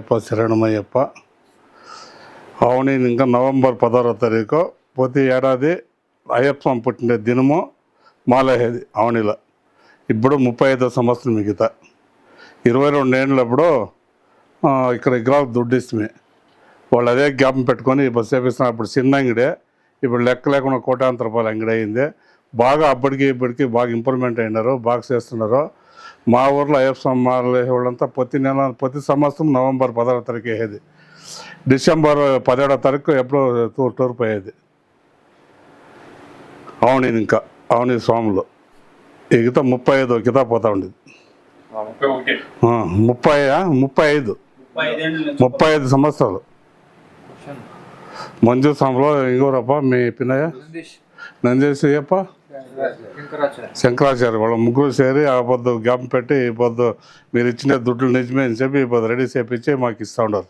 అయ్యప్ప శరణమయ్యప్ప. అవును ఇంకా నవంబర్ పదహారో తారీఖు ప్రతి ఏడాది అయ్యప్ప పుట్టిన దినము మాలహేది అవనిలో ఇప్పుడు ముప్పై ఐదో సంవత్సరం మిగతా. ఇరవై రెండు ఏళ్ళప్పుడు ఇక్కడ విగ్రహాలు దుడ్డిస్తమే. వాళ్ళు అదే జ్ఞాపం పెట్టుకొని ఇప్పుడు చేపిస్తున్నారు అప్పుడు చిన్న అంగడే ఇప్పుడు లెక్క లేకుండా కోటాంతర రూపాయలు అంగడి అయింది. బాగా అప్పటికి ఇప్పటికీ బాగా ఇంప్రూవ్మెంట్ అయినారు బాగా చేస్తున్నారు. మా ఊర్లో అయ్యప్ప స్వామి వాళ్ళంతా ప్రతి నెల ప్రతి సంవత్సరం నవంబర్ పదహారో తారీఖు వేసేది. డిసెంబర్ పదిహేడో తారీఖు ఎప్పుడో టూర్ టూర్ పోయేది అవును ఇంకా అవుని స్వాములు. ఈగిత ముప్పై ఐదు కితా పోతా ఉండేది. ముప్పై ముప్పై ఐదు. ముప్పై ఐదు సంవత్సరాలు. మంజు స్వామిలో ఇంకోరప్ప మీ పిన్నయ్య? నందేసి అయ్యప్ప? శంకరాచార్య. వాళ్ళ ముగ్గురు చేరి ఆ పొద్దు గమ్ పెట్టి ఈ పొద్దు మీరు ఇచ్చిన దుడ్లు నిజమే అని చెప్పి ఈ పొద్దు రెడీ చేపించి మాకు ఇస్తూ ఉండదు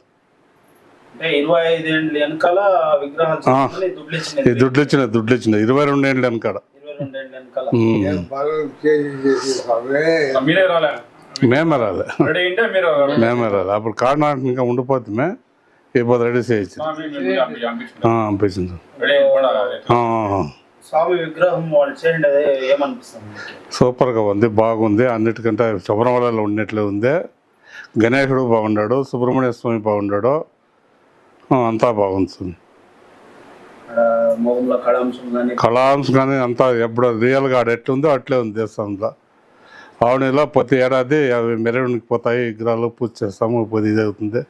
ఈ దుడ్లు ఇచ్చిన దుడ్లు ఇచ్చిన ఇరవై రెండు ఏళ్ళు వెనకాల. మేమే రాలే. మేమే రాలే. అప్పుడు కారణం ఇంకా ఉండిపోతుమే. ఈ పొద్దు రెడీ చేయించింది పంపించింది స్వామి విగ్రహం వాళ్ళు చేయండి ఏమనిపిస్తుంది? సూపర్గా ఉంది బాగుంది. అన్నిటికంటే శబరిమలలో ఉన్నట్లే ఉంది. గణేశుడు బాగున్నాడు సుబ్రహ్మణ్య స్వామి బాగున్నాడు అంతా మొగంలో కళాంశం కానీ అంతా ఎప్పుడు రియల్గా ఆడ ఎట్లుందో అట్లే ఉంది దేశంలో ఆవణిలో ప్రతి ఏడాది అవి మెరవనికి పోతాయి విగ్రహాలు పూజ చేస్తాము ఇది అవుతుంది.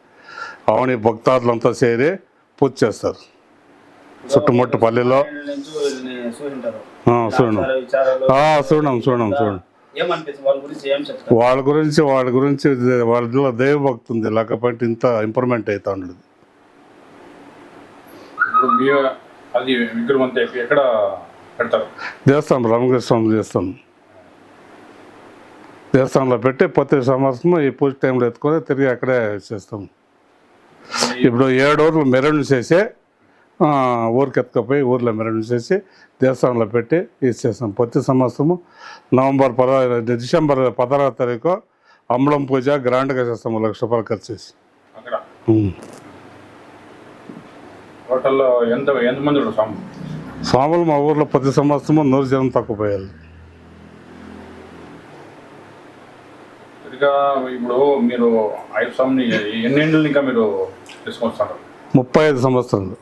ఆవణి భక్తాదులంతా చేరి పూజ చేస్తారు. చుట్టుముట్టు పల్లెలో చూడం చూడం చూడం చూడం ఏమనిపిస్తుంది? వాళ్ళ గురించి ఏం చెప్తారు? వాళ్ళ గురించి వాళ్ళ వాళ్ళలో దైవభక్తి ఉంది లేకపోతే ఇంత ఇంప్రూవ్మెంట్ అవుతా ఉండదు. ఇప్పుడు మీ అది విగ్రహం అంతా ఎక్కడ పెడతారు? దేవస్థానం రామకృష్ణ స్వామి దేవస్థానం. దేవస్థానంలో పెట్టి ప్రతి సంవత్సరం ఈ పూజ టైంలో ఎత్తుకొని తిరిగి అక్కడే చేస్తాం. ఇప్పుడు ఏడు ఊర్లు మెరవని చేసి ఆ, ఊరికి ఎత్తుకపోయి ఊర్లో మెరవని చేసి దేవస్థానంలో పెట్టి ఇచ్చేస్తాం ప్రతి సంవత్సరము నవంబర్ పదహారు డిసెంబర్ పదహారో తారీఖు అంబళం పూజ గ్రాండ్గా చేస్తాము లక్ష రూపాయలు ఖర్చు చేసి. హోటల్లో ఎంత ఎంతమంది స్వాములు మా ఊర్లో ప్రతి సంవత్సరము నూరు జనం తక్కువ పోయాలి సరిగా ఇప్పుడు మీరు ఐదు స్వామిని ఎన్నేళ్ళు ఇంకా మీరు తీసుకొస్తారు? ముప్పై ఐదు సంవత్సరాలు.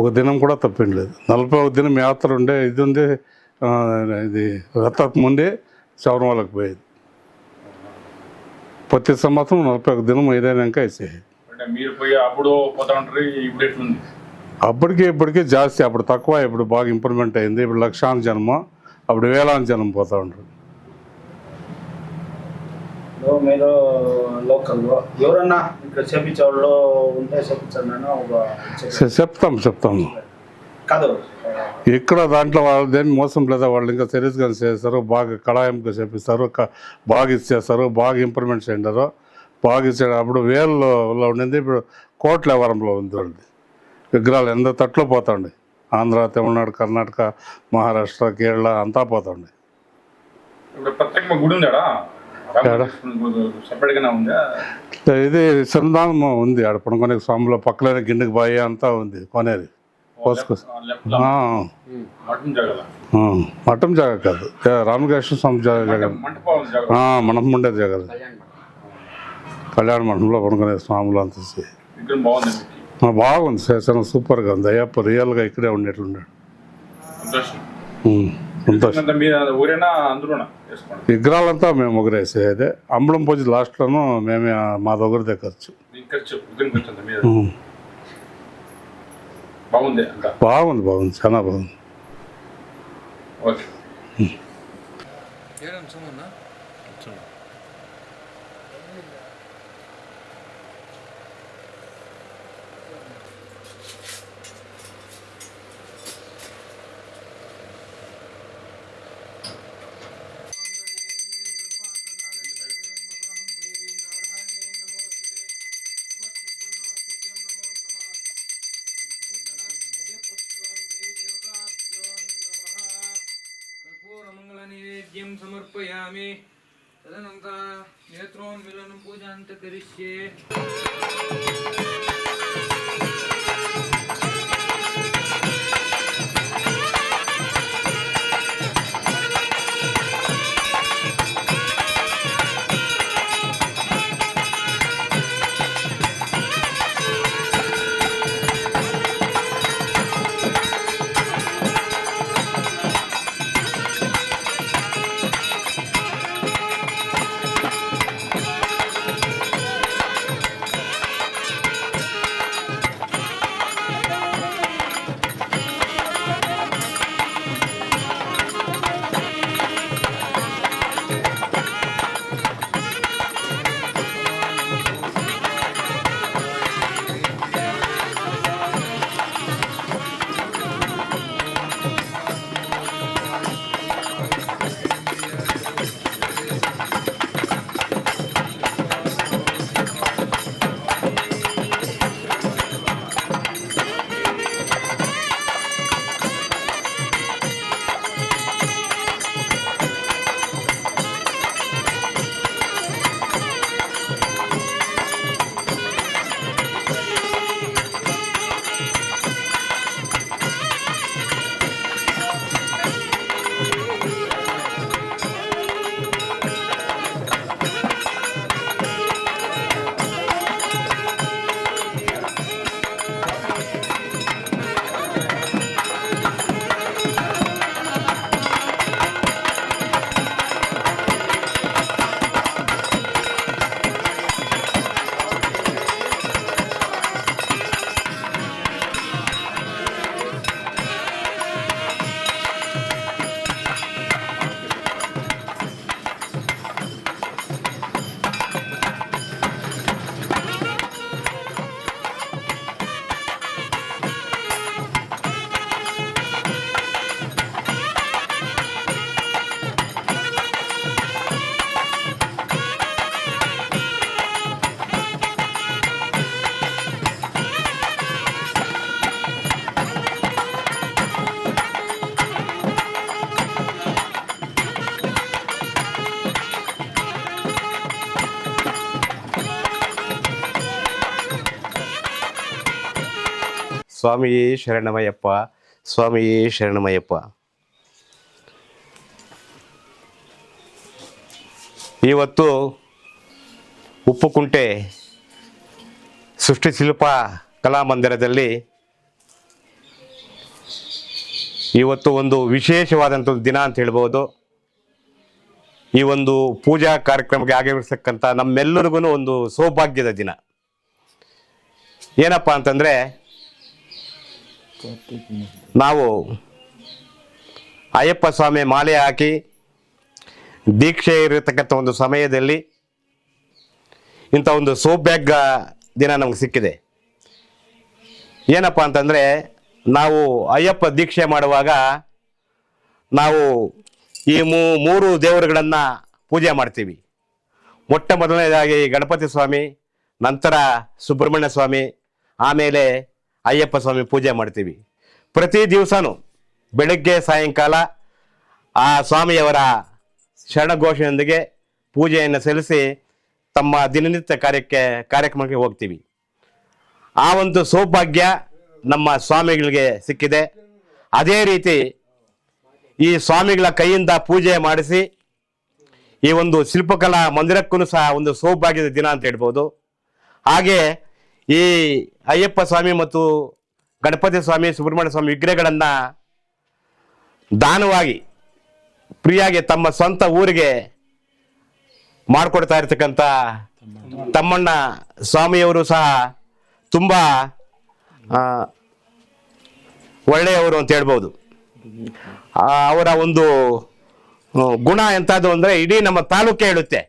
ఒక దినం కూడా తప్పిండలేదు నలభై ఒక దినం యాత్ర ఉండే ఇది ఉంది ఇది రథం ఉండి శబరిమలకు పోయేది. ప్రతి సంవత్సరం నలభై ఒక దినం ఏదైనాక వేసేది. అప్పటికి ఇప్పటికి జాస్తి అప్పుడు తక్కువ ఇప్పుడు బాగా ఇంప్రూవ్మెంట్ అయింది ఇప్పుడు లక్షాంత జన్మ అప్పుడు వేలాంత జనం పోతూ ఉంటారు. ఇప్పుడు మీరు లోకల్లో ఎవరన్నా ఇక్కడ చేపించే వాళ్ళు ఉంటే చేపించండి అని ఒక చెప్తాం చెప్తాం. కాదు. ఇక్కడ దాంట్లో వాళ్ళు దేని మోసం లేదా వాళ్ళు ఇంకా సీరియస్గా చేస్తారు బాగా కళాయింపుగా చేపిస్తారు బాగా ఇచ్చేస్తారు బాగా ఇంప్రూవ్మెంట్ చేయంటారు బాగా ఇచ్చాడు అప్పుడు వేలలో ఉండింది ఇప్పుడు కోట్ల వరంలో ఉంది వాళ్ళది. విగ్రహాలు ఎంత తట్లో పోతాండి. ఆంధ్ర తమిళనాడు కర్ణాటక మహారాష్ట్ర కేరళ అంతా పోతాండి. ఇప్పుడు ప్రత్యేకంగా గుడి ఉందా? ఇది సంధానం ఉంది ఆడ పడుకునే స్వామిలో పక్కనే గిండికి బాయి అంతా ఉంది కొనేది కోసుకో మఠం జాగా కాదు? రామకృష్ణ స్వామి జాగా మనం ఉండేది జాగా కళ్యాణ మండపంలో పడుకునే స్వాములు అంత బాగుంది శాసనం సూపర్గా ఉంది. అయ్యప్ప రియల్గా ఇక్కడే ఉండేట్లున్నాడు. విగ్రహాలంతా మేము ఒగరేసేదే అంబళం పూజ లాస్ట్లోనూ మేమే మా దగ్గరదే ఖర్చు. బాగుంది బాగుంది బాగుంది చాలా బాగుంది. अर्घ्यं समर्पयामि तदनन्तरं नेत्रोन्मिलनं पूजान्त करिष्ये ಸ್ವಾಮಿಯೇ ಶರಣಮಯಪ್ಪ ಸ್ವಾಮಿಯೇ ಶರಣಮಯಪ್ಪ ಇವತ್ತು ಉಪ್ಪುಕುಂಟೆ ಸೃಷ್ಟಿಶಿಲ್ಪ ಕಲಾಮಂದಿರದಲ್ಲಿ ಇವತ್ತು ಒಂದು ವಿಶೇಷವಾದಂಥ ದಿನ ಅಂತ ಹೇಳ್ಬೋದು. ಈ ಒಂದು ಪೂಜಾ ಕಾರ್ಯಕ್ರಮಕ್ಕೆ ಆಗಮಿಸ್ತಕ್ಕಂಥ ನಮ್ಮೆಲ್ಲರಿಗೂ ಒಂದು ಸೌಭಾಗ್ಯದ ದಿನ. ಏನಪ್ಪ ಅಂತಂದರೆ ನಾವು ಅಯ್ಯಪ್ಪ ಸ್ವಾಮಿ ಮಾಲೆ ಹಾಕಿ ದೀಕ್ಷೆ ಇರತಕ್ಕಂಥ ಒಂದು ಸಮಯದಲ್ಲಿ ಇಂಥ ಒಂದು ಸೌಭಾಗ್ಯ ದಿನ ನಮ್ಗೆ ಸಿಕ್ಕಿದೆ. ಏನಪ್ಪ ಅಂತಂದರೆ ನಾವು ಅಯ್ಯಪ್ಪ ದೀಕ್ಷೆ ಮಾಡುವಾಗ ನಾವು ಈ ಮೂರು ದೇವರುಗಳನ್ನು ಪೂಜೆ ಮಾಡ್ತೀವಿ. ಮೊಟ್ಟ ಮೊದಲನೇದಾಗಿ ಗಣಪತಿ ಸ್ವಾಮಿ, ನಂತರ ಸುಬ್ರಹ್ಮಣ್ಯ ಸ್ವಾಮಿ, ಆಮೇಲೆ ಅಯ್ಯಪ್ಪ ಸ್ವಾಮಿ ಪೂಜೆ ಮಾಡ್ತೀವಿ. ಪ್ರತಿ ದಿವಸನೂ ಬೆಳಗ್ಗೆ, ಸಾಯಂಕಾಲ ಆ ಸ್ವಾಮಿಯವರ ಶರಣಘೋಷೆಯೊಂದಿಗೆ ಪೂಜೆಯನ್ನು ಸಲ್ಲಿಸಿ ತಮ್ಮ ದಿನನಿತ್ಯ ಕಾರ್ಯಕ್ಕೆ, ಕಾರ್ಯಕ್ರಮಕ್ಕೆ ಹೋಗ್ತೀವಿ. ಆ ಒಂದು ಸೌಭಾಗ್ಯ ನಮ್ಮ ಸ್ವಾಮಿಗಳಿಗೆ ಸಿಕ್ಕಿದೆ. ಅದೇ ರೀತಿ ಈ ಸ್ವಾಮಿಗಳ ಕೈಯಿಂದ ಪೂಜೆ ಮಾಡಿಸಿ ಈ ಒಂದು ಶಿಲ್ಪಕಲಾ ಮಂದಿರಕ್ಕೂ ಸಹ ಒಂದು ಸೌಭಾಗ್ಯದ ದಿನ ಅಂತ ಹೇಳ್ಬೋದು. ಹಾಗೆ ಈ ಅಯ್ಯಪ್ಪ ಸ್ವಾಮಿ ಮತ್ತು ಗಣಪತಿ ಸ್ವಾಮಿ, ಸುಬ್ರಹ್ಮಣ್ಯ ಸ್ವಾಮಿ ವಿಗ್ರಹಗಳನ್ನು ದಾನವಾಗಿ, ಪ್ರಿಯಾಗಿ ತಮ್ಮ ಸ್ವಂತ ಊರಿಗೆ ಮಾಡಿಕೊಡ್ತಾ ಇರ್ತಕ್ಕಂಥ ತಮ್ಮಣ್ಣ ಸ್ವಾಮಿಯವರು ಸಹ ತುಂಬ ಒಳ್ಳೆಯವರು ಅಂತ ಹೇಳ್ಬೋದು. ಅವರ ಒಂದು ಗುಣ ಎಂಥದ್ದು ಅಂದರೆ ಇಡೀ ನಮ್ಮ ತಾಲೂಕೇ ಹೇಳುತ್ತೆ.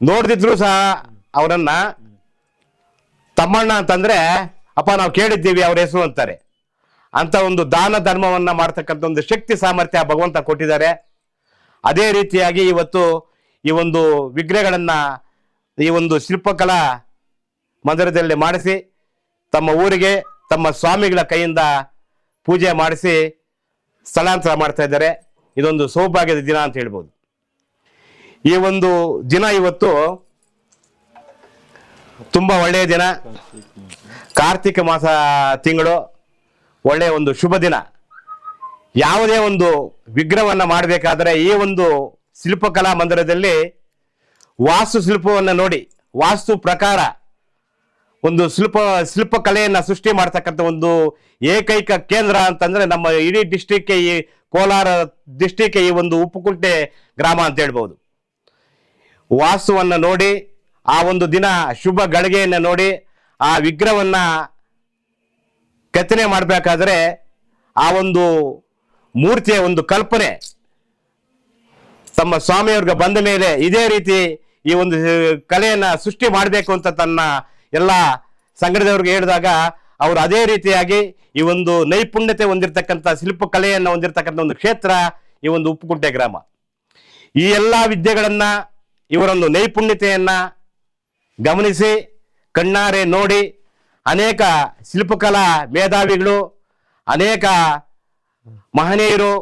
ನೋಡ್ದಿದ್ರು ಸಹ ಅವರನ್ನ ತಮ್ಮಣ್ಣ ಅಂತಂದ್ರೆ, ಅಪ್ಪ, ನಾವು ಕೇಳಿದ್ದೀವಿ ಅವ್ರ ಹೆಸರು ಅಂತಾರೆ. ಅಂತ ಒಂದು ದಾನ ಧರ್ಮವನ್ನ ಮಾಡ್ತಕ್ಕಂಥ ಒಂದು ಶಕ್ತಿ ಸಾಮರ್ಥ್ಯ ಭಗವಂತ ಕೊಟ್ಟಿದ್ದಾರೆ. ಅದೇ ರೀತಿಯಾಗಿ ಇವತ್ತು ಈ ಒಂದು ವಿಗ್ರಹಗಳನ್ನ ಈ ಒಂದು ಶಿಲ್ಪಕಲಾ ಮಂದಿರದಲ್ಲಿ ಮಾಡಿಸಿ, ತಮ್ಮ ಊರಿಗೆ, ತಮ್ಮ ಸ್ವಾಮಿಗಳ ಕೈಯಿಂದ ಪೂಜೆ ಮಾಡಿಸಿ ಸ್ಥಳಾಂತರ ಮಾಡ್ತಾ ಇದ್ದಾರೆ. ಇದೊಂದು ಸೌಭಾಗ್ಯದ ದಿನ ಅಂತ ಹೇಳ್ಬೋದು. ಈ ಒಂದು ದಿನ ಇವತ್ತು ತುಂಬ ಒಳ್ಳೆಯ ದಿನ. ಕಾರ್ತಿಕ ಮಾಸ ತಿಂಗಳು ಒಳ್ಳೆಯ ಒಂದು ಶುಭ ದಿನ. ಯಾವುದೇ ಒಂದು ವಿಗ್ರಹವನ್ನು ಮಾಡಬೇಕಾದ್ರೆ ಈ ಒಂದು ಶಿಲ್ಪಕಲಾ ಮಂದಿರದಲ್ಲಿ ವಾಸ್ತು ಶಿಲ್ಪವನ್ನು ನೋಡಿ, ವಾಸ್ತು ಪ್ರಕಾರ ಒಂದು ಶಿಲ್ಪ, ಶಿಲ್ಪಕಲೆಯನ್ನು ಸೃಷ್ಟಿ ಮಾಡ್ತಕ್ಕಂಥ ಒಂದು ಏಕೈಕ ಕೇಂದ್ರ ಅಂತಂದ್ರೆ ನಮ್ಮ ಇಡೀ ಡಿಸ್ಟಿಕ್ಗೆ ಈ ಕೋಲಾರ ಡಿಸ್ಟಿಕ್ಗೆ ಈ ಒಂದು ಉಪ್ಪುಕುಂಟೆ ಗ್ರಾಮ ಅಂತ ಹೇಳ್ಬೋದು. ವಾಸ್ತುವನ್ನು ನೋಡಿ ಆ ಒಂದು ದಿನ ಶುಭ ಗಳಿಗೆಯನ್ನು ನೋಡಿ ಆ ವಿಗ್ರಹವನ್ನ ಕೆತ್ತನೆ ಮಾಡಬೇಕಾದ್ರೆ ಆ ಒಂದು ಮೂರ್ತಿಯ ಒಂದು ಕಲ್ಪನೆ ತಮ್ಮ ಸ್ವಾಮಿಯವ್ರಿಗೆ ಬಂದ ಮೇಲೆ ಇದೇ ರೀತಿ ಈ ಒಂದು ಕಲೆಯನ್ನ ಸೃಷ್ಟಿ ಮಾಡಬೇಕು ಅಂತ ತನ್ನ ಎಲ್ಲ ಸಂಘದವ್ರಿಗೆ ಹೇಳಿದಾಗ ಅವರು ಅದೇ ರೀತಿಯಾಗಿ ಈ ಒಂದು ನೈಪುಣ್ಯತೆ ಹೊಂದಿರತಕ್ಕಂಥ ಶಿಲ್ಪ ಕಲೆಯನ್ನು ಹೊಂದಿರತಕ್ಕಂಥ ಒಂದು ಕ್ಷೇತ್ರ ಈ ಒಂದು ಉಪ್ಪುಕುಂಟೆ ಗ್ರಾಮ. ಈ ಎಲ್ಲ ವಿದ್ಯೆಗಳನ್ನು ಇವರೊಂದು ನೈಪುಣ್ಯತೆಯನ್ನ ಗಮನಿಸಿ, ಕಣ್ಣಾರೆ ನೋಡಿ, ಅನೇಕ ಶಿಲ್ಪಕಲಾ ಮೇಧಾವಿಗಳು, ಅನೇಕ ಮಹನೀಯರು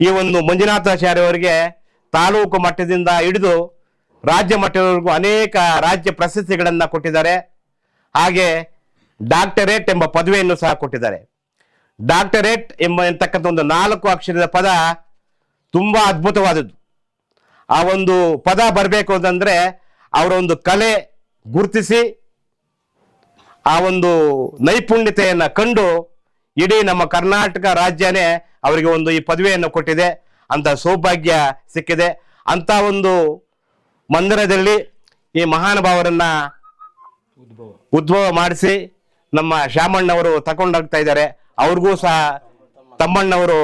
ಈ ಒಂದು ಮಂಜುನಾಥಾಚಾರ್ಯ ಅವರಿಗೆ ತಾಲೂಕು ಮಟ್ಟದಿಂದ ಹಿಡಿದು ರಾಜ್ಯ ಮಟ್ಟದವರೆಗೂ ಅನೇಕ ರಾಜ್ಯ ಪ್ರಶಸ್ತಿಗಳನ್ನು ಕೊಟ್ಟಿದ್ದಾರೆ. ಹಾಗೆ ಡಾಕ್ಟರೇಟ್ ಎಂಬ ಪದವಿಯನ್ನು ಸಹ ಕೊಟ್ಟಿದ್ದಾರೆ. ಡಾಕ್ಟರೇಟ್ ಎಂಬ ಒಂದು ನಾಲ್ಕು ಅಕ್ಷರದ ಪದ ತುಂಬಾ ಅದ್ಭುತವಾದದ್ದು. ಆ ಒಂದು ಪದ ಬರಬೇಕು ಅಂತಂದ್ರೆ ಅವರ ಒಂದು ಕಲೆ ಗುರುತಿಸಿ, ಆ ಒಂದು ನೈಪುಣ್ಯತೆಯನ್ನು ಕಂಡು ಇಡೀ ನಮ್ಮ ಕರ್ನಾಟಕ ರಾಜ್ಯನೇ ಅವರಿಗೆ ಒಂದು ಈ ಪದವಿಯನ್ನು ಕೊಟ್ಟಿದೆ. ಅಂತ ಸೌಭಾಗ್ಯ ಸಿಕ್ಕಿದೆ. ಅಂತ ಒಂದು ಮಂದಿರದಲ್ಲಿ ಈ ಮಹಾನುಭಾವರನ್ನ ಉದ್ಭವ ಮಾಡಿಸಿ ನಮ್ಮ ಶ್ಯಾಮಣ್ಣವರು ತಗೊಂಡೋಗ್ತಾ ಇದ್ದಾರೆ. ಅವ್ರಿಗೂ ಸಹ ತಮ್ಮಣ್ಣವರು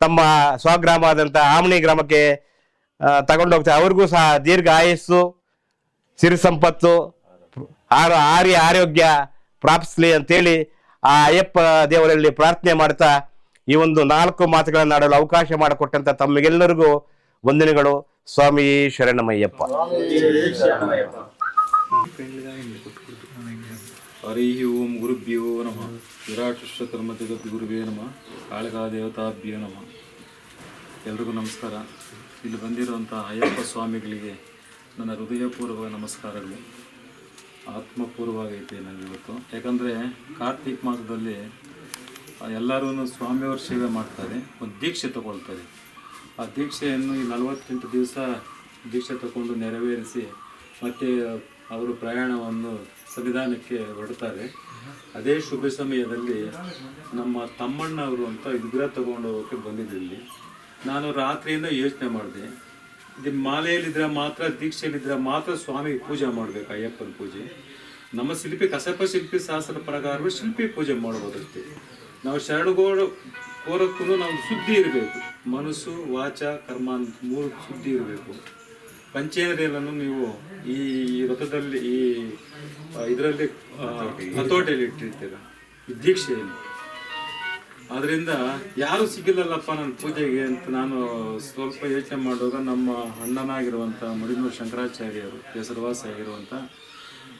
ತಮ್ಮ ಸ್ವಗ್ರಾಮ ಆದಂಥ ಆಮಣಿ ಗ್ರಾಮಕ್ಕೆ ತಗೊಂಡೋಗ್ತಾರೆ ಅವ್ರಿಗೂ ಸಹ ದೀರ್ಘ ಆಯಸ್ಸು. ಸಿರಿ ಸಂಪತ್ತು, ಆರ ಆರ್ಯ ಆರೋಗ್ಯ ಪ್ರಾಪಿಸ್ಲಿ ಅಂತೇಳಿ ಆ ಅಯ್ಯಪ್ಪ ದೇವರಲ್ಲಿ ಪ್ರಾರ್ಥನೆ ಮಾಡ್ತಾ ಈ ಒಂದು ನಾಲ್ಕು ಮಾತುಗಳನ್ನು ಆಡಲು ಅವಕಾಶ ಮಾಡಿಕೊಟ್ಟಂತ ತಮಗೆಲ್ಲರಿಗೂ ವಂದನೆಗಳು. ಸ್ವಾಮಿ ಶರಣಮಯ್ಯಪ್ಪ. ಹರಿ ಓಂ ಗುರುಭ್ಯೋ ನಮಃ. ವಿರಾಟ್ ವಿಶ್ವಕರ್ಮ ಜಗತ್ ಗುರುವೇ ನಮಃ. ಕಾಳಗಾ ದೇವತಾಭ್ಯೋ ನಮಃ. ಎಲ್ರಿಗೂ ನಮಸ್ಕಾರ. ಇಲ್ಲಿ ಬಂದಿರುವಂಥ ಅಯ್ಯಪ್ಪ ಸ್ವಾಮಿಗಳಿಗೆ ನನ್ನ ಹೃದಯಪೂರ್ವಕ ನಮಸ್ಕಾರಗಳು. ಆತ್ಮಪೂರ್ವವಾಗೈತೆ ನನಗೆ ಇವತ್ತು. ಯಾಕಂದರೆ ಕಾರ್ತಿಕ್ ಮಾಸದಲ್ಲಿ ಎಲ್ಲರೂ ಸ್ವಾಮಿಯವ್ರ ಸೇವೆ ಮಾಡ್ತಾರೆ, ಒಂದು ದೀಕ್ಷೆ ತಗೊಳ್ತಾರೆ. ಆ ದೀಕ್ಷೆಯನ್ನು ಈ ನಲವತ್ತೆಂಟು ದಿವಸ ದೀಕ್ಷೆ ತಗೊಂಡು ನೆರವೇರಿಸಿ ಮತ್ತೆ ಅವರು ಪ್ರಯಾಣವನ್ನು ಸಂವಿಧಾನಕ್ಕೆ ಹೊರಡ್ತಾರೆ. ಅದೇ ಶುಭ ಸಮಯದಲ್ಲಿ ನಮ್ಮ ತಮ್ಮಣ್ಣವರು ಅಂತ ವಿಗ್ರಹ ತಗೊಂಡು ಹೋಗೋಕ್ಕೆ ಬಂದಿದ್ದಲ್ಲಿ ನಾನು ರಾತ್ರಿಯಿಂದ ಯೋಚನೆ ಮಾಡಿದೆ. ಇದು ಮಾಲೆಯಲ್ಲಿದ್ರೆ ಮಾತ್ರ, ದೀಕ್ಷೆಯಲ್ಲಿದ್ರೆ ಮಾತ್ರ ಸ್ವಾಮಿ ಪೂಜೆ ಮಾಡಬೇಕು, ಅಯ್ಯಪ್ಪನ ಪೂಜೆ. ನಮ್ಮ ಶಿಲ್ಪಿ, ಕಸಪ ಶಿಲ್ಪಿ ಶಾಸ್ತ್ರ ಪ್ರಕಾರ ಶಿಲ್ಪಿ ಪೂಜೆ ಮಾಡಬಹುದಷ್ಟೇ ನಾವು ಶರಣಗೋಡು ಕೋರಕ್ಕೂ ನಾವು ಸುದ್ದಿ ಇರಬೇಕು. ಮನಸ್ಸು, ವಾಚ, ಕರ್ಮ ಮೂರು ಸುದ್ದಿ ಇರಬೇಕು. ಪಂಚೇಂದ್ರಿಯಗಳನ್ನು ನೀವು ಈ ರಥದಲ್ಲಿ ಈ ಇದರಲ್ಲಿ ಹತೋಟೆಯಲ್ಲಿ ಇಟ್ಟಿರ್ತೀರ. ಈ ದೀಕ್ಷೆಯಲ್ಲಿ ಅದರಿಂದ ಯಾರು ಸಿಗಲಿಲ್ಲಪ್ಪ ನನ್ನ ಪೂಜೆಗೆ ಅಂತ ನಾನು ಸ್ವಲ್ಪ ಯೋಚನೆ ಮಾಡುವಾಗ ನಮ್ಮ ಅಣ್ಣನಾಗಿರುವಂಥ ಮಡಿನೂರು ಶಂಕರಾಚಾರ್ಯರು ಹೆಸರುವಾಸಿ ಆಗಿರುವಂಥ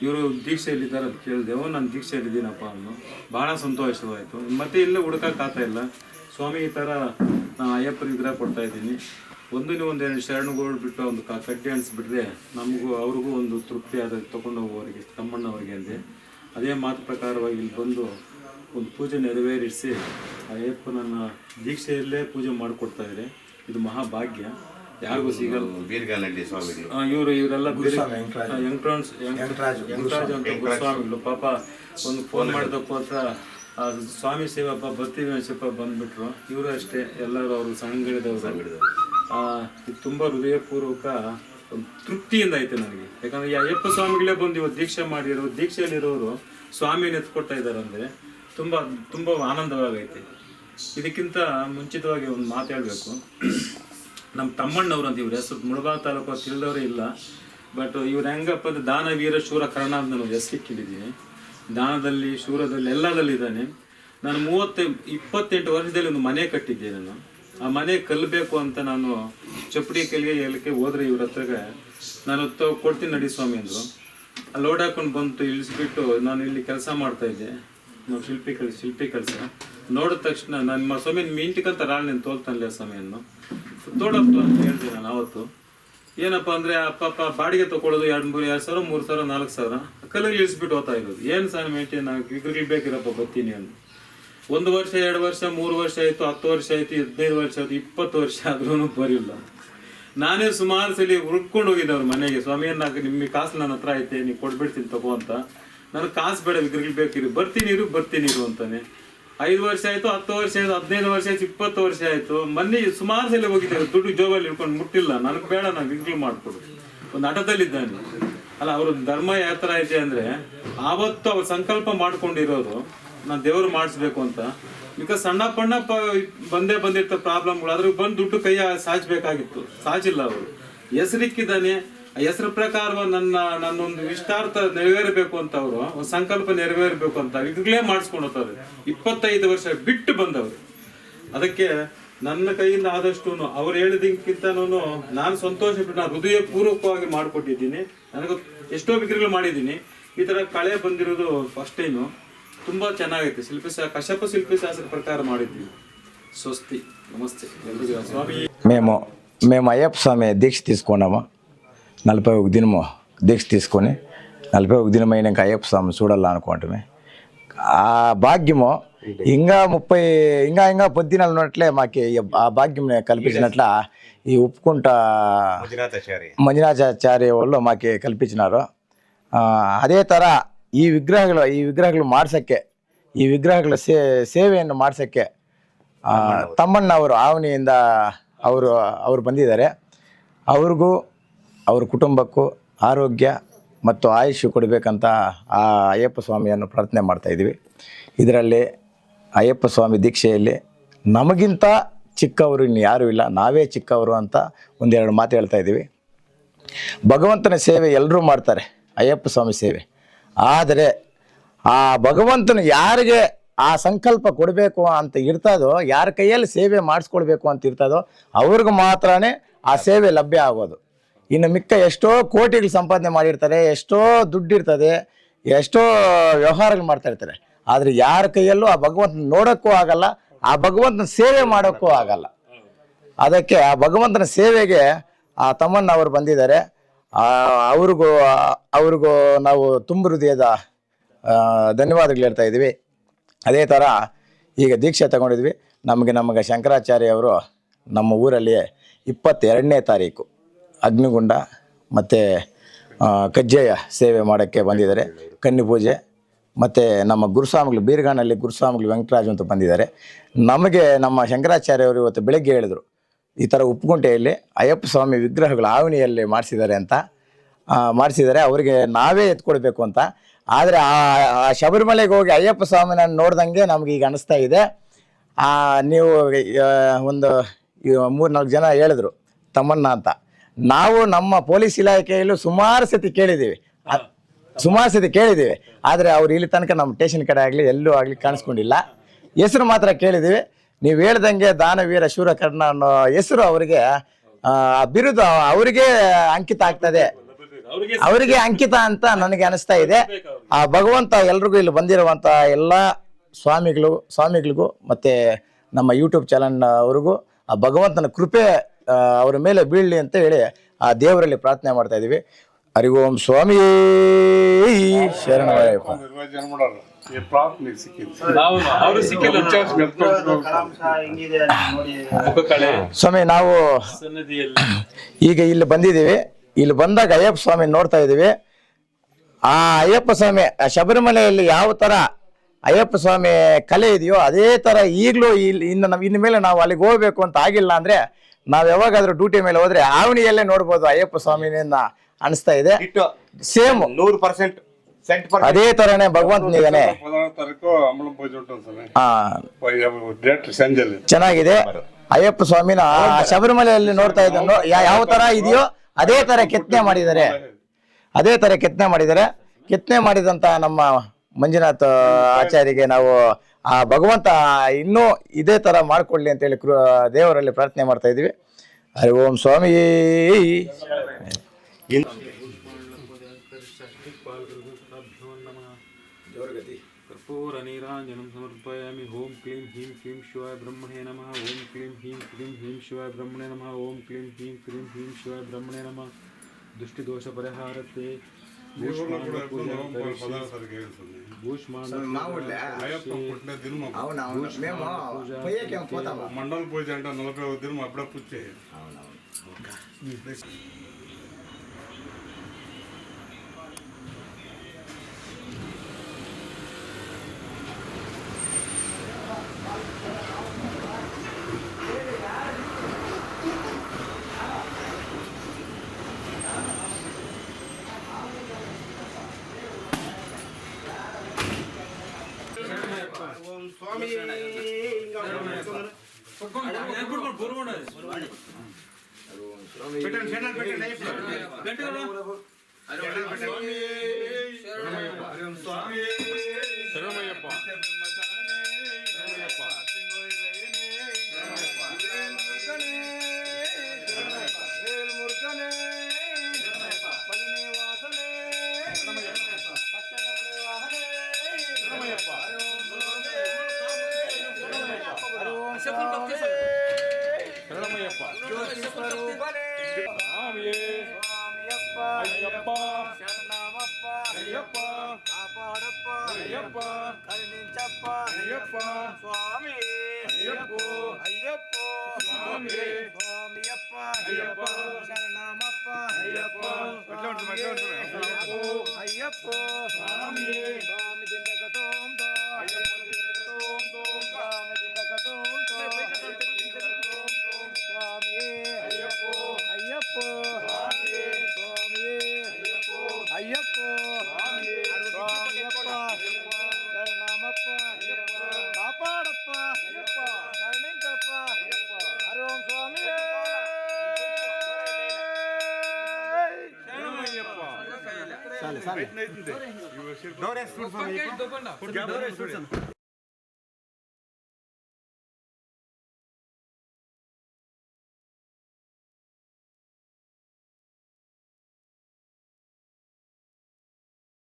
ಇವರು ದೀಕ್ಷೆಯಲ್ಲಿದ್ದಾರೆ ಅಂತ ಕೇಳಿದೆ. ಓ, ನಾನು ದೀಕ್ಷೆಯಲ್ಲಿದ್ದೀನಪ್ಪ ಅನ್ನು ಭಾಳ ಸಂತೋಷವಾಯಿತು. ಮತ್ತೆ ಇಲ್ಲೇ ಹುಡುಕಕ್ಕಾಗ್ತಾ ಇಲ್ಲ. ಸ್ವಾಮಿ ಈ ಥರ ನಾನು ಅಯ್ಯಪ್ಪನ ವಿಗ್ರಹ ಕೊಡ್ತಾ ಇದ್ದೀನಿ. ಒಂದು ಎರಡು ಒಂದೆರಡು ಶರಣುಗಳು ಬಿಟ್ಟು ಒಂದು ಕ ಕಟ್ಟಿ ಅನಿಸ್ಬಿಟ್ರೆ ನಮಗೂ ಅವ್ರಿಗೂ ಒಂದು ತೃಪ್ತಿ ಆದ ತಗೊಂಡು ಹೋಗೋರಿಗೆ, ತಮ್ಮಣ್ಣವರಿಗೆ ಅಂದೆ. ಅದೇ ಮಾತು ಪ್ರಕಾರವಾಗಿ ಇಲ್ಲಿ ಬಂದು ಒಂದು ಪೂಜೆ ನೆರವೇರಿಸಿ ಅಯ್ಯಪ್ಪನನ್ನ ದೀಕ್ಷೆಯಲ್ಲೇ ಪೂಜೆ ಮಾಡಿಕೊಡ್ತಾ ಇದ್ದಾರೆ. ಇದು ಮಹಾಭಾಗ್ಯ. ಯಾರಿಗೂ ಸಿಗಲ್ಲ ಸ್ವಾಮಿಗಳು ಆ, ಇವರು ಇವರೆಲ್ಲ ವೆಂಕಟರಾಜ್. ಅಂತ ಗುರುಸ್ವಾಮಿಗಳು ಪಾಪ ಒಂದು ಫೋನ್ ಮಾಡಿದಪ್ಪ ಅಂತ ಆ, ಸ್ವಾಮಿ ಸೇವಪ್ಪ ಬರ್ತೀವಿ ಅನ್ಸಪ್ಪ ಬಂದ್ಬಿಟ್ರು. ಇವರು ಅಷ್ಟೇ ಎಲ್ಲರೂ ಅವರು ಸಂಗಡಿದವರು ಇದು ತುಂಬ ಹೃದಯಪೂರ್ವಕ ಒಂದು ತೃಪ್ತಿಯಿಂದ ಐತೆ ನನಗೆ. ಯಾಕಂದ್ರೆ ಈ ಅಯ್ಯಪ್ಪ ಸ್ವಾಮಿಗಳೇ ಬಂದು ಇವತ್ತು ದೀಕ್ಷೆ ಮಾಡಿರೋ ದೀಕ್ಷೆಯಲ್ಲಿರೋರು ಸ್ವಾಮಿ ಎತ್ಕೊಡ್ತಾ ಇದ್ದಾರೆ ಅಂದರೆ ತುಂಬ ತುಂಬ ಆನಂದವಾಗೈತೆ. ಇದಕ್ಕಿಂತ ಮುಂಚಿತವಾಗಿ ಒಂದು ಮಾತು ಹೇಳಬೇಕು. ನಮ್ಮ ತಮ್ಮಣ್ಣವ್ರು ಅಂತ ಇವ್ರ, ಹೆಸರು ಮುಳಬಾಗ ತಾಲೂಕು ತಿಳಿದವರೇ ಇಲ್ಲ. ಬಟ್ ಇವ್ರು ಹೆಂಗಪ್ಪ ಅಂದ್ರೆ ದಾನವೀರ ಶೂರ ಕರ್ಣ ಅಂತ ನಾನು ಹೆಸರು ಇಟ್ಟಿದ್ದೀನಿ ದಾನದಲ್ಲಿ, ಶೂರದಲ್ಲಿ ಎಲ್ಲದಲ್ಲಿ ಇದ್ದಾನೆ. ನಾನು ಮೂವತ್ತ, ಇಪ್ಪತ್ತೆಂಟು ವರ್ಷದಲ್ಲಿ ಒಂದು ಮನೆ ಕಟ್ಟಿದ್ದೆ ನಾನು. ಆ ಮನೆ ಕಲ್ಲಬೇಕು ಅಂತ ನಾನು ಚಪ್ಪಡಿ ಕಲ್ಲಿಗೆ ಎಲ್ಲಕ್ಕೆ ಹೋದ್ರೆ ಇವ್ರ ಹತ್ರಗೆ ನಾನು ಕೊಡ್ತೀನಿ ನಡಿ ಸ್ವಾಮಿ ಅಂದರು. ಲೋಡ್ ಹಾಕೊಂಡು ಬಂತು ಇಳಿಸ್ಬಿಟ್ಟು ನಾನು ಇಲ್ಲಿ ಕೆಲಸ ಮಾಡ್ತಾ ಇದ್ದೆ. ನಾವು ಶಿಲ್ಪಿ ಕೆಲ್ ಶಿಲ್ಪಿ ಕೆಲಸ ನೋಡಿದ ತಕ್ಷಣ ನನ್ನ ಸ್ವಾಮಿ ಮೀಂಟಿಕಂತ ರಾಳ್ ನೀನು ತೋಲ್ತಾನಲ್ಲ ಸ್ವಾಮಿಯನ್ನು. ತೋಡಪ್ಪ ಅಂತ ಹೇಳ್ತೀನಿ ನಾನು ಅವತ್ತು. ಏನಪ್ಪ ಅಂದ್ರೆ ಅಪ್ಪ ಬಾಡಿಗೆ ತೊಗೊಳ್ಳೋದು ಎರಡು ಮೂರು, ಎರಡು ಸಾವಿರ, ಮೂರು ಸಾವಿರ, ನಾಲ್ಕು ಸಾವಿರ. ಕಲರ್ ಇಳಿಸ್ಬಿಟ್ಟು ಹೋಗ್ತಾ ಇರೋದು. ಏನು ಸರ್ ನಾವು ವಿಗ್ರಹಗಳು ಬೇಕಿರಪ್ಪ ಬರ್ತೀನಿ ಅಂತ. ಒಂದು ವರ್ಷ, ಎರಡು ವರ್ಷ, ಮೂರು ವರ್ಷ ಆಯ್ತು, ಹತ್ತು ವರ್ಷ ಆಯ್ತು, ಹದಿನೈದು ವರ್ಷ ಆಯ್ತು, ಇಪ್ಪತ್ತು ವರ್ಷ ಆದ್ರೂ ಬರಿಲ್ಲ. ನಾನೇ ಸುಮಾರು ಸಲ ಹುಡ್ಕೊಂಡು ಹೋಗಿದ್ದೆ ಅವ್ರ ಮನೆಗೆ. ಸ್ವಾಮಿಯನ್ನ, ನಿಮಗೆ ಕಾಸು ನನ್ನ ಹತ್ರ ಐತೆ ನೀವು ಕೊಟ್ಬಿಡ್ತೀನಿ ತಗೋ ಅಂತ. ನನಗೆ ಕಾಸು ಬೇಡ ವಿಗ್ರಹಗಳು ಬೇಕಿರು ಬರ್ತೀನಿ ಇರು ಬರ್ತೀನಿ ಇರು ಅಂತಾನೆ. ಐದು ವರ್ಷ ಆಯ್ತು, ಹತ್ತು ವರ್ಷ ಆಯ್ತು, ಹದಿನೈದು ವರ್ಷ ಆಯ್ತು, ಇಪ್ಪತ್ತು ವರ್ಷ ಆಯ್ತು. ಮೊನ್ನೆ ಸುಮಾರು ಸಲ ಹೋಗಿದ್ದೇವೆ, ದುಡ್ಡು ಜೋಬಲ್ಲಿ ಇಟ್ಕೊಂಡು ಮುಟ್ಟಿಲ್ಲ. ನನಗೆ ಬೇಡ ನಾನು ವಿಗ್ರಹ ಮಾಡಿಕೊಡು. ಒಂದು ಹಠದಲ್ಲಿದ್ದಾನೆ. ಅಲ್ಲ, ಅವ್ರ ಧರ್ಮ ಯಾವ ಥರ ಐತೆ ಅಂದರೆ, ಆವತ್ತು ಅವ್ರು ಸಂಕಲ್ಪ ಮಾಡ್ಕೊಂಡಿರೋದು, ನಾನು ದೇವರು ಮಾಡಿಸ್ಬೇಕು ಅಂತ. ಈಗ ಸಣ್ಣ ಪಣ್ಣ ಪ, ಬಂದೇ ಬಂದಿರ್ತ ಪ್ರಾಬ್ಲಮ್ಗಳು ಅದ್ರಾಗ ಬಂದು ದುಡ್ಡು ಕೈಯ ಸಾಚ್ಬೇಕಾಗಿತ್ತು. ಸಾಚಿಲ್ಲ ಅವರು. ಹೆಸರಿಕ್ಕಿದ್ದಾನೆ ಹೆಸರು ಪ್ರಕಾರ ನನ್ನ ನನ್ನೊಂದು ಇಷ್ಟಾರ್ಥ ನೆರವೇರಬೇಕು ಅಂತ ಅವರು ಒಂದು ಸಂಕಲ್ಪ ನೆರವೇರಬೇಕು ಅಂತ ಈಗಲೇ ಮಾಡಿಸ್ಕೊಂಡು ಹೋಗ್ತಾರೆ ಇಪ್ಪತ್ತೈದು ವರ್ಷ ಬಿಟ್ಟು ಬಂದವರು ಅದಕ್ಕೆ ನನ್ನ ಕೈಯಿಂದ ಆದಷ್ಟು ಅವ್ರು ಹೇಳಿದಕ್ಕಿಂತನೂ ನಾನು ಸಂತೋಷ ಪಟ್ಟು ನಾನು ಹೃದಯ ಪೂರ್ವಕವಾಗಿ ಮಾಡಿಕೊಟ್ಟಿದ್ದೀನಿ ನನಗೆ ಎಷ್ಟೋ ವಿಗ್ರಹಗಳು ಮಾಡಿದ್ದೀನಿ ಈ ಥರ ಕಳೆ ಬಂದಿರೋದು ಫಸ್ಟ್ ಟೈಮು ತುಂಬ ಚೆನ್ನಾಗೈತೆ ಶಿಲ್ಪಶಾ ಕಶ್ಯಪ ಶಿಲ್ಪಶಾಸ್ತ್ರ ప్రకారం ಮಾಡಿದ್ವಿ ಸ್ವಸ್ತಿ నమస్తే ఎల్లుగా స్వామి మేము మేము అయ్యప్ప స్వామి దీక్ష తీసుకున్నాము నలభై ఒక దినము దీక్ష తీసుకొని నలభై ఒక దినం అయినాక అయ్యప్ప స్వామి చూడాలనుకుంటుమే ఆ భాగ్యము ఇంకా ముప్పై ఇంకా ఇంకా పొద్దునలు ఉన్నట్లే మాకు ఈ ఆ భాగ్యం కల్పించినట్ల ఈ ఉప్పుకుంట మంజునాథాచార్య వాళ్ళు మాకు కల్పించినారు ఆ, ಅದೇ ಥರ ಈ ವಿಗ್ರಹಗಳು ಈ ವಿಗ್ರಹಗಳು ಮಾಡ್ಸೋಕ್ಕೆ ಈ ವಿಗ್ರಹಗಳ ಸೇ ಸೇವೆಯನ್ನು ಮಾಡ್ಸೋಕ್ಕೆ ಆ, ತಮ್ಮಣ್ಣ ಅವರು ಆವನಿಯಿಂದ ಅವರು ಅವರು ಬಂದಿದ್ದಾರೆ ಅವ್ರಿಗೂ ಅವ್ರ ಕುಟುಂಬಕ್ಕೂ ಆರೋಗ್ಯ ಮತ್ತು ಆಯುಷ್ಯ ಕೊಡಬೇಕಂತ ಆ ಅಯ್ಯಪ್ಪ ಸ್ವಾಮಿಯನ್ನು ಪ್ರಾರ್ಥನೆ ಮಾಡ್ತಾ ಇದ್ದೀವಿ. ಇದರಲ್ಲಿ ಅಯ್ಯಪ್ಪ ಸ್ವಾಮಿ ದೀಕ್ಷೆಯಲ್ಲಿ ನಮಗಿಂತ ಚಿಕ್ಕವರು ಇನ್ನು ಯಾರೂ ಇಲ್ಲ, ನಾವೇ ಚಿಕ್ಕವರು ಅಂತ ಒಂದೆರಡು ಮಾತು ಹೇಳ್ತಾ ಇದ್ದೀವಿ. ಭಗವಂತನ ಸೇವೆ ಎಲ್ಲರೂ ಮಾಡ್ತಾರೆ, ಅಯ್ಯಪ್ಪ ಸ್ವಾಮಿ ಸೇವೆ. ಆದರೆ ಆ ಭಗವಂತನು ಯಾರಿಗೆ ಆ ಸಂಕಲ್ಪ ಕೊಡಬೇಕು ಅಂತ ಇರ್ತದೋ, ಯಾರ ಕೈಯಲ್ಲಿ ಸೇವೆ ಮಾಡಿಸ್ಕೊಳ್ಬೇಕು ಅಂತ ಇರ್ತದೋ, ಅವ್ರಿಗೆ ಮಾತ್ರನೇ ಆ ಸೇವೆ ಲಭ್ಯ ಆಗೋದು. ಇನ್ನು ಮಿಕ್ಕ ಎಷ್ಟೋ ಕೋಟಿಗಳು ಸಂಪಾದನೆ ಮಾಡಿರ್ತಾರೆ, ಎಷ್ಟೋ ದುಡ್ಡು ಇರ್ತದೆ, ಎಷ್ಟೋ ವ್ಯವಹಾರಗಳು ಮಾಡ್ತಾ ಇರ್ತಾರೆ. ಆದರೆ ಯಾರ ಕೈಯಲ್ಲೂ ಆ ಭಗವಂತನ ನೋಡೋಕ್ಕೂ ಆಗಲ್ಲ, ಆ ಭಗವಂತನ ಸೇವೆ ಮಾಡೋಕ್ಕೂ ಆಗಲ್ಲ. ಅದಕ್ಕೆ ಆ ಭಗವಂತನ ಸೇವೆಗೆ, ಆ ತಮ್ಮನ್ನ ಅವರು ಬಂದಿದ್ದಾರೆ. ಅವ್ರಿಗೂ ಅವ್ರಿಗೂ ನಾವು ತುಂಬ ಹೃದಯದ ಧನ್ಯವಾದಗಳು ಹೇಳ್ತಾ ಇದ್ದೀವಿ. ಅದೇ ಥರ ಈಗ ದೀಕ್ಷೆ ತಗೊಂಡಿದ್ವಿ. ನಮಗೆ ನಮಗೆ ಶಂಕರಾಚಾರ್ಯ ಅವರು ನಮ್ಮ ಊರಲ್ಲಿ ಇಪ್ಪತ್ತೆರಡನೇ ತಾರೀಕು. ಅಗ್ನಿಗುಂಡ ಮತ್ತು ಕಜ್ಜಾಯ ಸೇವೆ ಮಾಡೋಕ್ಕೆ ಬಂದಿದ್ದಾರೆ. ಕನ್ನಿ ಪೂಜೆ ಮತ್ತು ನಮ್ಮ ಗುರುಸ್ವಾಮಿಗಳು, ಬೀರ್ಗಾನಲ್ಲಿ ಗುರುಸ್ವಾಮಿಗಳು ವೆಂಕಟರಾಜು ಅಂತ ಬಂದಿದ್ದಾರೆ. ನಮಗೆ ನಮ್ಮ ಶಂಕರಾಚಾರ್ಯವರು ಇವತ್ತು ಬೆಳಗ್ಗೆ ಹೇಳಿದರು, ಈ ಥರ ಉಪ್ಪುಗುಂಟೆಯಲ್ಲಿ ಅಯ್ಯಪ್ಪ ಸ್ವಾಮಿ ವಿಗ್ರಹಗಳು ಆವಣಿಯಲ್ಲಿ ಮಾಡಿಸಿದ್ದಾರೆ ಅಂತ. ಮಾಡಿಸಿದ್ದಾರೆ, ಅವರಿಗೆ ನಾವೇ ಎತ್ಕೊಡ್ಬೇಕು ಅಂತ. ಆದರೆ ಆ ಶಬರಿಮಲೆಗೆ ಹೋಗಿ ಅಯ್ಯಪ್ಪ ಸ್ವಾಮಿನ ನೋಡ್ದಂಗೆ ನಮ್ಗೆ ಈಗ ಅನಿಸ್ತಾ ಇದೆ. ನೀವು ಒಂದು ಮೂರು ನಾಲ್ಕು ಜನ ಹೇಳಿದ್ರು ತಮ್ಮಣ್ಣ ಅಂತ. ನಾವು ನಮ್ಮ ಪೊಲೀಸ್ ಇಲಾಖೆಯಲ್ಲೂ ಸುಮಾರು ಸತಿ ಕೇಳಿದ್ದೀವಿ. ಸುಮಾರು ಸತಿ ಕೇಳಿದ್ದೀವಿ. ಆದರೆ ಅವ್ರು ಇಲ್ಲಿ ತನಕ ನಮ್ಮ ಸ್ಟೇಷನ್ ಕಡೆ ಆಗಲಿ ಎಲ್ಲೂ ಆಗಲಿ ಕಾಣಿಸ್ಕೊಂಡಿಲ್ಲ. ಹೆಸರು ಮಾತ್ರ ಕೇಳಿದ್ದೀವಿ. ನೀವು ಹೇಳ್ದಂಗೆ ದಾನವೀರ ಶೂರಕರ್ಣ ಅನ್ನೋ ಹೆಸರು ಅವರಿಗೆ ಆ, ಬಿರುದು ಅವರಿಗೆ ಅಂಕಿತ ಆಗ್ತದೆ. ಅವರಿಗೆ ಅಂಕಿತ ಅಂತ ನನಗೆ ಅನಿಸ್ತಾ ಇದೆ. ಆ ಭಗವಂತ ಎಲ್ರಿಗೂ ಇಲ್ಲಿ ಬಂದಿರುವಂತ ಎಲ್ಲ ಸ್ವಾಮಿಗಳು ಸ್ವಾಮಿಗಳಿಗೂ ಮತ್ತೆ ನಮ್ಮ ಯೂಟ್ಯೂಬ್ ಚಾನಲ್ ಅವ್ರಿಗೂ ಆ ಭಗವಂತನ ಕೃಪೆ ಅವರ ಮೇಲೆ ಬೀಳಲಿ ಅಂತ ಹೇಳಿ ಆ ದೇವರಲ್ಲಿ ಪ್ರಾರ್ಥನೆ ಮಾಡ್ತಾ ಇದೀವಿ ಹರಿ ಓಂ ಸ್ವಾಮಿ ಶರಣಯ್ಯಪ್ಪ ಸ್ವಾಮಿ, ನಾವು ಈಗ ಇಲ್ಲಿ ಬಂದಿದ್ದೀವಿ. ಇಲ್ಲಿ ಬಂದಾಗ ಅಯ್ಯಪ್ಪ ಸ್ವಾಮಿ ನೋಡ್ತಾ ಇದ್ದೀವಿ. ಆ ಅಯ್ಯಪ್ಪ ಸ್ವಾಮಿ ಶಬರಿಮಲೆಯಲ್ಲಿ ಯಾವ ತರ ಅಯ್ಯಪ್ಪ ಸ್ವಾಮಿ ಕಲೆ ಇದೆಯೋ ಅದೇ ತರ ಈಗಲೂ ಇಲ್ಲಿ ಇನ್ನು ಇನ್ನು ಮೇಲೆ ನಾವು ಅಲ್ಲಿಗೆ ಹೋಗ್ಬೇಕು ಅಂತ ಆಗಿಲ್ಲ ಅಂದ್ರೆ ನಾವ್ ಯಾವಾಗಾದ್ರೂ ಡ್ಯೂಟಿ ಮೇಲೆ ಹೋದ್ರೆ ಆವಣಿಯಲ್ಲೇ ನೋಡ್ಬೋದು ಅಯ್ಯಪ್ಪ ಸ್ವಾಮಿನ ಅನಿಸ್ತಾ ಇದೆ. ಸೇಮ್ ನೂರು ಪರ್ಸೆಂಟ್ ಅದೇ ತರನೇ ಭಗವಂತ ಚೆನ್ನಾಗಿದೆ. ಅಯ್ಯಪ್ಪ ಸ್ವಾಮಿನ ಶಬರಿಮಲೆಯಲ್ಲಿ ನೋಡ್ತಾ ಇದ್ದ ಯಾವ ತರ ಇದೆಯೋ ಅದೇ ತರ ಕೆತ್ತನೆ ಮಾಡಿದ್ದಾರೆ. ಅದೇ ತರ ಕೆತ್ತನೆ ಮಾಡಿದ್ದಾರೆ. ಕೆತ್ತನೆ ಮಾಡಿದಂತ ನಮ್ಮ ಮಂಜುನಾಥ್ ಆಚಾರ್ಯಗೆ ನಾವು ಆ ಭಗವಂತ ಇನ್ನೂ ಇದೇ ಥರ ಮಾಡಿಕೊಳ್ಳಿ ಅಂತ ಹೇಳಿ ದೇವರಲ್ಲಿ ಪ್ರಾರ್ಥನೆ ಮಾಡ್ತಾ ಇದ್ದೀವಿ. ಹರಿ ಓಂ ಸ್ವಾಮಿ. ಕರ್ಪೂರ ಸಮರ್ಪಯಾಮಿ. ಓಂ ಕ್ಲೀಂ ಹೀಂ ಕ್ಲೀಂ ಶಿವಾಯ ಬ್ರಹ್ಮಣೇ ನಮಃ. ಓಂ ಕ್ಲೀಂ ಹೀಂ ಕ್ಲೀಂ ಹೀಂ ಶಿವಾಯ ಬ್ರಹ್ಮಣೇ ನಮಃ. ಓಂ ಕ್ಲೀಂ ಹೀಂ ಕ್ಲೀಂ ಹೀಂ ಶಿವಾಯ ಬ್ರಹ್ಮಣೇ ನಮಃ. ದುಷ್ಟಿದೋಷ ಪರಿಹಾರತೆ అవునవును మేము పోయాకేం మండలం పూజ అంటే నలభై దినం అప్పుడే పూజ చేయాలి ಐತ್ನ ಐತಂತೆ ಇವ ಶೇರ್ ಡೋರ್ ಎಷ್ಟು ಫುಡ್ ಫಾರ್ ಐತಿ ಡೋರ್ ಎಷ್ಟು ಫುಡ್